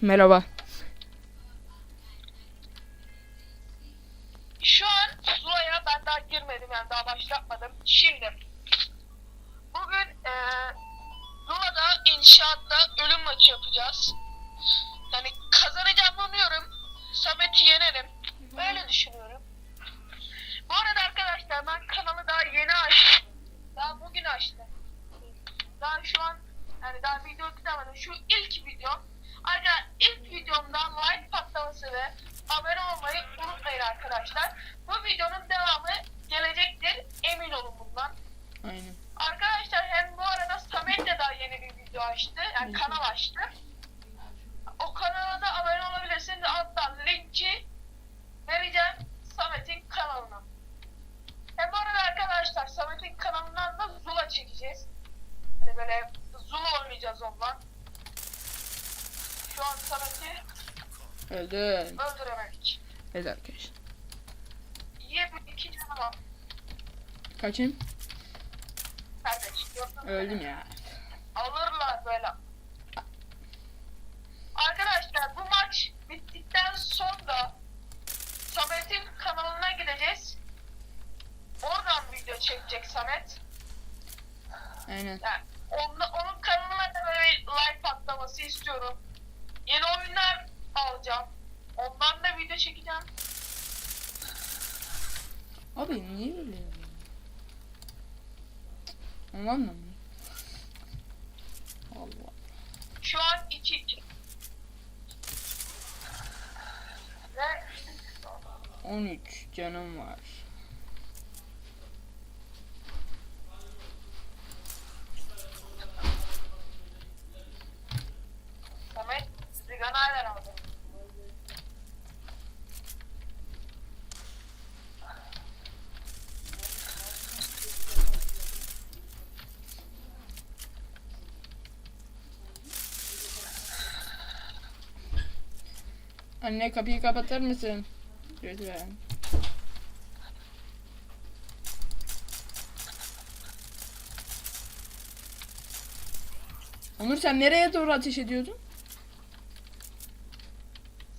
Merhaba. Şu an Zula'ya ben daha girmedim yani daha başlatmadım. Şimdi bugün eee Zula'da inşaatta ölüm maçı yapacağız. Yani kazanacağımı umuyorum. Samet'i yenerim. Böyle düşünüyorum. Bu arada arkadaşlar ben kanalı daha yeni açtım. Daha bugün açtım. Daha şu an yani daha video tutamadım. Şu ilk videom. Ayrıca ilk videomdan like patlaması ve abone olmayı unutmayın arkadaşlar. Bu videonun devamı gelecektir. Emin olun bundan. Aynen. Arkadaşlar hem bu arada Samet de daha yeni bir video açtı. Yani kanal açtı. O kanala da abone olabilirsiniz. Alttan linki vereceğim Samet'in kanalına. Hem bu arada arkadaşlar Samet'in kanalından da Zula çekeceğiz. Hani böyle Zula oynayacağız ondan. Şu an Samet'i Öldüm. öldüremedik. Evet arkadaşlar. İyi bir iki canı var Kaçayım? kardeş. Öldüm ya. alırlar böyle. Arkadaşlar bu maç bittikten sonra Samet'in kanalına gideceğiz. Oradan video çekecek Samet. Aynen. Yani onun, onun kanalına da böyle bir like patlaması istiyorum. Yeni oyunlar alacağım. Ondan da video çekeceğim. Abi niye böyle ya? Ondan mı? Allah. Şu an 2-2. Ve 13 canım var. Anne kapıyı kapatır mısın? Lütfen. Onur sen nereye doğru ateş ediyordun?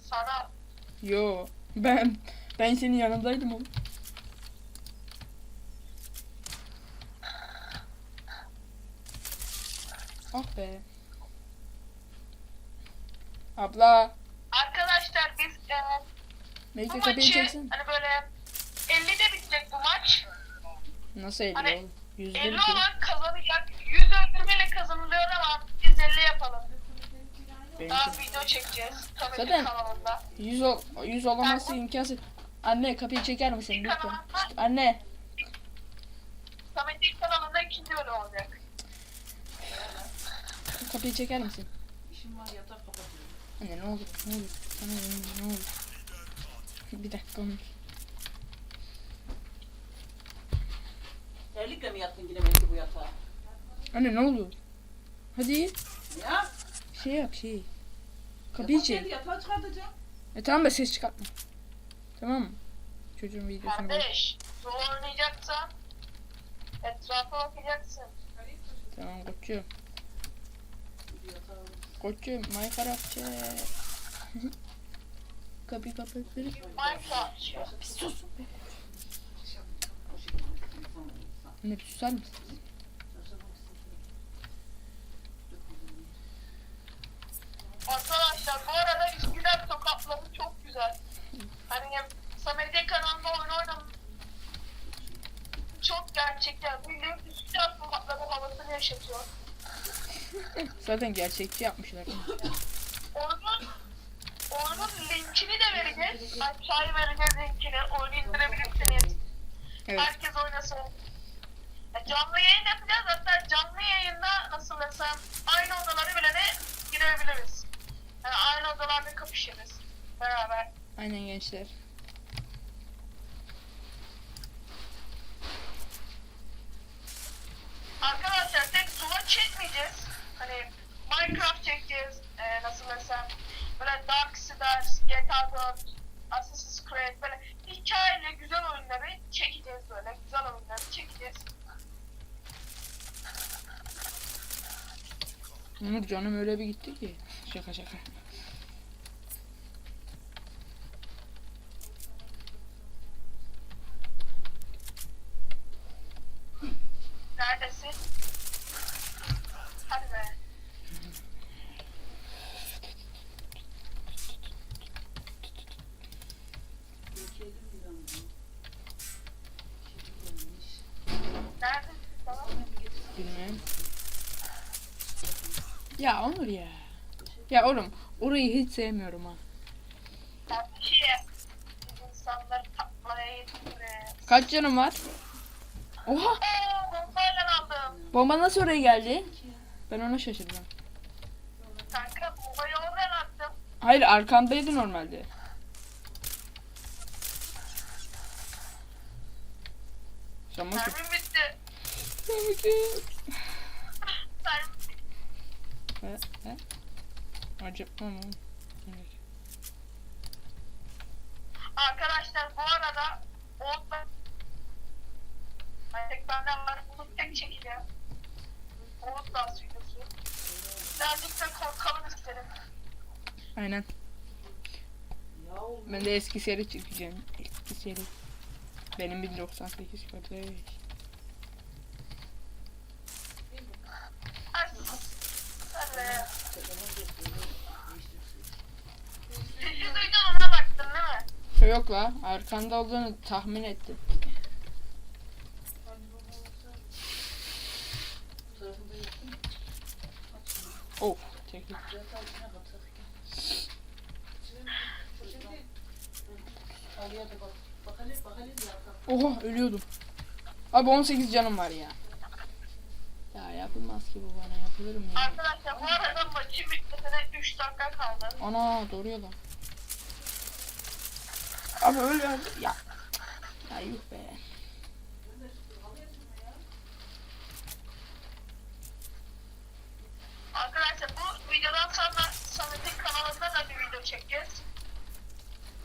Sana Yo. Ben ben senin yanındaydım oğlum. Ah be. Abla. E, Belki bu kapıyı maçı çeksin. hani böyle 50'de bitecek bu maç. Nasıl 50 Hani oğlum? Yüzde 50 bir olan kazanacak. 100 öldürmeyle kazanılıyor ama biz 50 yapalım. Daha Benimki. video çekeceğiz. Tabii Zaten- kanalında. 100 ol, 100 olaması imkansız. Anne kapıyı çeker misin lütfen? Şşt, anne. Samet'in kanalında ikinci bölüm olacak. Kapıyı çeker misin? İşim var yatak. Anne ne olur ne olur. Sana ne olur. Bir dakika Onur. Terlikle mi yattın yine belki bu yatağa? Anne ne olur. Hadi Ya. şey yap şey. Kapıyı çek. Yatağı çıkartacağım. E tamam da ses çıkartma. Tamam mı? Çocuğun videosunu. Kardeş, zor oynayacaksan etrafa bakacaksın. Tamam koçum. Koçum Minecraftçı. Kapıyı kapatır. Minecraft. Bir sus. Bir susar mısın? Arkadaşlar bu arada Üsküdar sokakları çok güzel. Hani Samet'in kanalında oyun oynadım. Çok gerçekten bildiğin Üsküdar sokakları havasını yaşatıyor. Zaten gerçekçi yapmışlar. Oyunun, oyunun linkini de vereceğiz. Aşağıya vereceğiz linkini. Oyunu indirebilirsiniz. Evet. Herkes oynasın. Ya Canlı yayın yapacağız. Hatta canlı yayında nasıl desem aynı odalara bile de girebiliriz. Yani aynı odalarda kapışırız. Beraber. Aynen gençler. Arkadaşlar tek Zula çekmeyeceğiz. Hani Minecraft çekeceğiz. E, nasıl desem. Böyle Dark Siders, GTA 4, Assassin's Creed böyle hikayeli güzel oyunları çekeceğiz böyle. Güzel oyunları çekeceğiz. Umut canım öyle bir gitti ki. Şaka şaka. Neredesin? Bilmiyorum. Ya Onur ya. Ya oğlum orayı hiç sevmiyorum ha. Kaç canım var? Oha! Oo, bombayla aldım. Bomba nasıl oraya geldi? Ben ona şaşırdım. Kanka bombayı oradan attım. Hayır arkamdaydı normalde. Bakın. Mermim bitti. Mermim He, he. Acaba mı? Evet. Arkadaşlar bu arada Oğuz'la Tek benden var. Aynen. Ben de eski seri çekeceğim. Eski seri. Benim 1098 kardeş. Yok la arkanda olduğunu tahmin ettim. Oh çekil. Oha ölüyordum. Abi 18 canım var ya. Ya yapılmaz ki bu bana yapılır mı ya? Arkadaşlar bu arada maçı bitmesine 3 dakika kaldı. Ana doğruyor lan. Abi öyle ya. Ya yuh be. Arkadaşlar bu videodan sonra Samet'in kanalında da bir video çekeceğiz.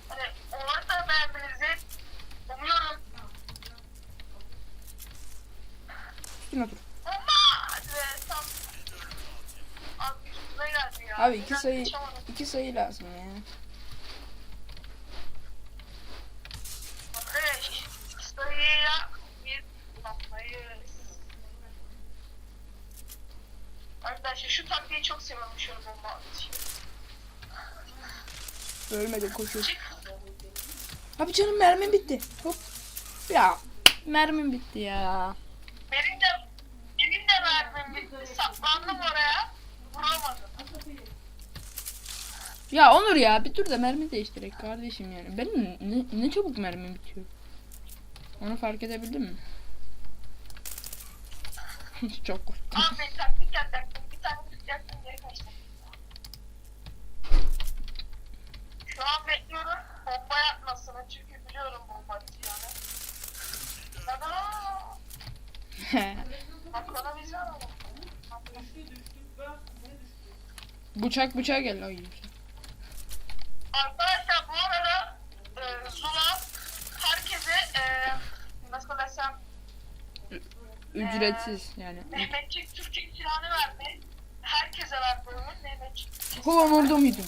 Hani onu da beğenmenizi umuyorum. Üstüne otur. Tam. Abi iki sayı iki sayı lazım ya. Arkadaşlar şu taktiği çok seviyorum şu bomba atışı. Ölmedi koşuyor. Abi canım mermim bitti. Hop. Ya mermim bitti ya. Benim de benim de mermim bitti. Saklandım oraya. Vuramadım. Ya Onur ya bir dur da mermi değiştirek kardeşim yani. Benim ne, ne çabuk mermim bitiyor. Onu fark edebildin mi? Çok korktum. Abi taktik yapacaktım. Bir tane tutacaktım geri kaçtım. Şu an bekliyorum bomba yapmasını çünkü biliyorum bomba atacağını. Tada! Bizi alalım. Bıçak bıçak gel ay. Arkadaşlar bu arada e, Zula herkese e, nasıl desem Ücretsiz yani. Mehmetçik Türkçe silahını verdi. Herkese verdi onu. Mehmetçik. Ulan orada mıydım?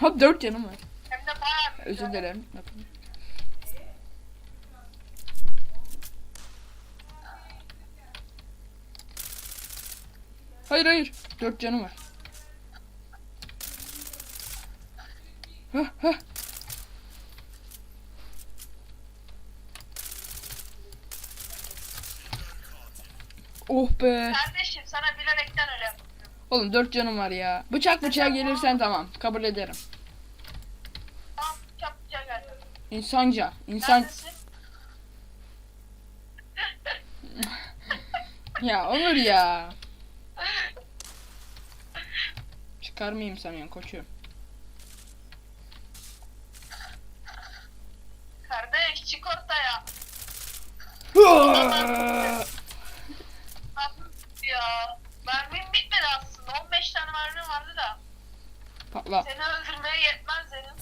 Ha dört canım var. Hem de bayağı. Özür dilerim. Hayır hayır. Dört canım var. Hah hah. Oh be. Kardeşim sana yapıyorum. Oğlum dört canım var ya. Bıçak bıçağa gelirsen tamam. Kabul ederim. Tamam gel. İnsanca. İnsan. Neredesin? Ya Onur ya. Çıkarmayayım sanıyorsun koçum. Kardeş çık ortaya. 5 tane mermim vardı da. Patla. Seni öldürmeye yetmez dedim.